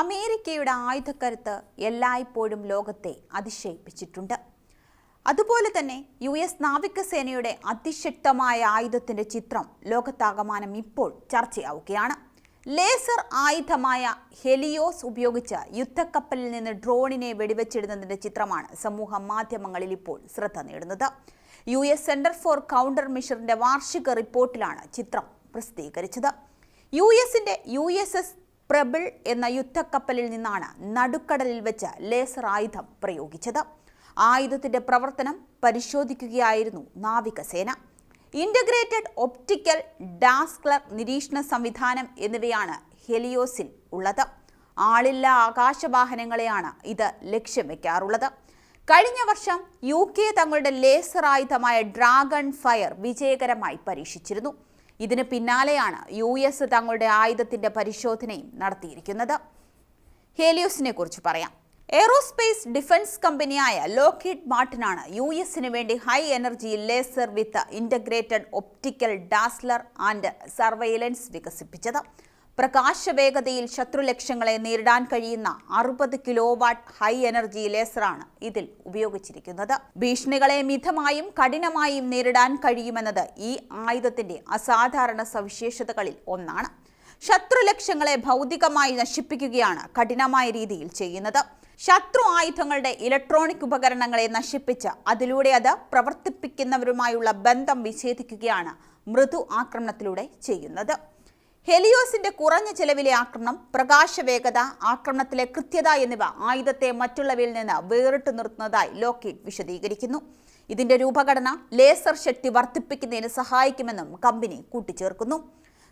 അമേരിക്കയുടെ ആയുധക്കരുത്ത് എല്ലായ്പ്പോഴും ലോകത്തെ അതിശയിപ്പിച്ചിട്ടുണ്ട്. അതുപോലെ തന്നെ യു എസ് നാവികസേനയുടെ അതിശക്തമായ ആയുധത്തിന്റെ ചിത്രം ലോകത്താകമാനം ഇപ്പോൾ ചർച്ചയാവുകയാണ്. ലേസർ ആയുധമായ ഹെലിയോസ് ഉപയോഗിച്ച് യുദ്ധക്കപ്പലിൽ നിന്ന് ഡ്രോണിനെ വെടിവെച്ചിടുന്നതിന്റെ ചിത്രമാണ് സമൂഹ മാധ്യമങ്ങളിൽ ഇപ്പോൾ ശ്രദ്ധ നേടുന്നത്. U S centre for counter മിഷറിന്റെ വാർഷിക റിപ്പോർട്ടിലാണ് ചിത്രം പ്രസിദ്ധീകരിച്ചത്. യു എസിന്റെ യു എസ് എസ് പ്രബിൾ എന്ന യുദ്ധക്കപ്പലിൽ നിന്നാണ് നടുക്കടലിൽ വെച്ച് ലേസർ ആയുധം പ്രയോഗിച്ചത്. ആയുധത്തിന്റെ പ്രവർത്തനം പരിശോധിക്കുകയായിരുന്നു നാവികസേന. ഇന്റഗ്രേറ്റഡ് ഒപ്റ്റിക്കൽ ഡാസ്ക്ലർ നിരീക്ഷണ സംവിധാനം എന്നിവയാണ് ഹെലിയോസിൽ ഉള്ളത്. ആളില്ലാ ആകാശവാഹനങ്ങളെയാണ് ഇത് ലക്ഷ്യം വയ്ക്കാറുള്ളത് കഴിഞ്ഞ വർഷം യു കെ തങ്ങളുടെ ലേസർ ആയുധമായ ഡ്രാഗൺ ഫയർ വിജയകരമായി പരീക്ഷിച്ചിരുന്നു. ഇതിന് പിന്നാലെയാണ് യു എസ് തങ്ങളുടെ ആയുധത്തിന്റെ പരിശോധനയും നടത്തിയിരിക്കുന്നത്. ഹേലിയോസിനെ കുറിച്ച് പറയാം. എയ്റോസ്പേസ് ഡിഫൻസ് കമ്പനിയായ ലോക്കിഡ് മാർട്ടിനാണ് യു എസിന് വേണ്ടി high energy laser with integrated optical dazzler and surveillance വികസിപ്പിച്ചത്. പ്രകാശവേഗതയിൽ ശത്രുലക്ഷ്യങ്ങളെ നേരിടാൻ കഴിയുന്ന അറുപത് കിലോ വാട്ട് ഹൈ എനർജി ലേസറാണ് ഇതിൽ ഉപയോഗിച്ചിരിക്കുന്നത്. ഭീഷണികളെ മിതമായും കഠിനമായും നേരിടാൻ കഴിയുമെന്നത് ഈ ആയുധത്തിന്റെ അസാധാരണ സവിശേഷതകളിൽ ഒന്നാണ്. ശത്രുലക്ഷ്യങ്ങളെ ഭൗതികമായി നശിപ്പിക്കുകയാണ് കഠിനമായ രീതിയിൽ ചെയ്യുന്നത്. ശത്രു ആയുധങ്ങളുടെ ഇലക്ട്രോണിക് ഉപകരണങ്ങളെ നശിപ്പിച്ച് അതിലൂടെ അത് പ്രവർത്തിപ്പിക്കുന്നവരുമായുള്ള ബന്ധം വിച്ഛേദിക്കുകയാണ് മൃദു ആക്രമണത്തിലൂടെ ചെയ്യുന്നത്. ഹെലിയോസിന്റെ കുറഞ്ഞ ചെലവിലെ ആക്രമണം പ്രകാശവേഗത ആക്രമണത്തിലെ കൃത്യത എന്നിവ ആയുധത്തെ മറ്റുള്ളവയിൽ നിന്ന് വേറിട്ട് നിർത്തുന്നതായി ലോക്കീഡ് വിശദീകരിക്കുന്നു. ഇതിന്റെ രൂപഘടന ലേസർ ശക്തി വർദ്ധിപ്പിക്കുന്നതിന് സഹായിക്കുമെന്നും കമ്പനി കൂട്ടിച്ചേർക്കുന്നു.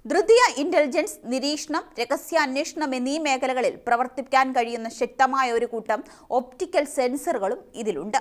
ദ്വിതീയ ഇന്റലിജൻസ് നിരീക്ഷണം രഹസ്യാന്വേഷണം എന്നീ മേഖലകളിൽ പ്രവർത്തിക്കാൻ കഴിയുന്ന ശക്തമായ ഒരു കൂട്ടം ഒപ്റ്റിക്കൽ സെൻസറുകളും ഇതിലുണ്ട്.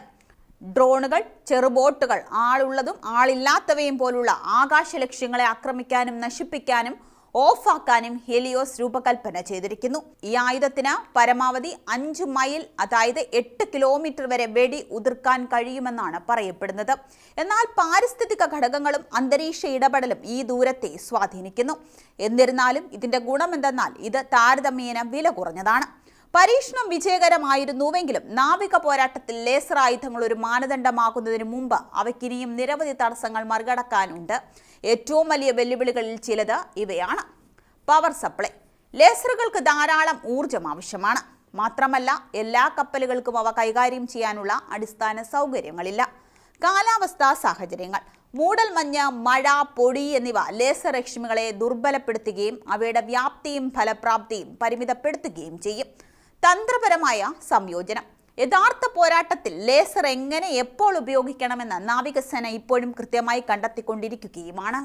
ഡ്രോണുകൾ ചെറുബോട്ടുകൾ ആളുള്ളതും ആളില്ലാത്തവയും പോലുള്ള ആകാശ ലക്ഷ്യങ്ങളെ ആക്രമിക്കാനും നശിപ്പിക്കാനും ഓഫാക്കാനും ഹെലിയോസ് രൂപകൽപ്പന ചെയ്തിരിക്കുന്നു. ഈ ആയുധത്തിന് പരമാവധി അഞ്ച് മൈൽ അതായത് എട്ട് കിലോമീറ്റർ വരെ വെടി ഉതിർക്കാൻ കഴിയുമെന്നാണ് പറയപ്പെടുന്നത്. എന്നാൽ പാരിസ്ഥിതിക ഘടകങ്ങളും അന്തരീക്ഷ ഇടപെടലും ഈ ദൂരത്തെ സ്വാധീനിക്കുന്നു. എന്നിരുന്നാലും ഇതിന്റെ ഗുണമെന്തെന്നാൽ ഇത് താരതമ്യേന വില കുറഞ്ഞതാണ്. പരീക്ഷണം വിജയകരമായിരുന്നുവെങ്കിലും നാവിക പോരാട്ടത്തിൽ ലേസർ ആയുധങ്ങൾ ഒരു മാനദണ്ഡമാകുന്നതിന് മുമ്പ് അവയ്ക്കിനിയും നിരവധി തടസ്സങ്ങൾ മറികടക്കാനുണ്ട്. ഏറ്റവും വലിയ വെല്ലുവിളികളിൽ ചിലത് ഇവയാണ്. Power supply. ലേസറുകൾക്ക് ധാരാളം ഊർജം ആവശ്യമാണ്. മാത്രമല്ല എല്ലാ കപ്പലുകൾക്കും അവ കൈകാര്യം ചെയ്യാനുള്ള അടിസ്ഥാന സൗകര്യങ്ങളില്ല. കാലാവസ്ഥാ സാഹചര്യങ്ങൾ. മൂടൽമഞ്ഞ് മഴ പൊടി എന്നിവ ലേസർ രശ്മികളെ ദുർബലപ്പെടുത്തുകയും അവയുടെ വ്യാപ്തിയും ഫലപ്രാപ്തിയും പരിമിതപ്പെടുത്തുകയും ചെയ്യും. തന്ത്രപരമായ സംയോജനം. യഥാർത്ഥ പോരാട്ടത്തിൽ ലേസർ എങ്ങനെ എപ്പോൾ ഉപയോഗിക്കണമെന്ന് നാവികസേന ഇപ്പോഴും കൃത്യമായി കണ്ടെത്തിക്കൊണ്ടിരിക്കുകയുമാണ്.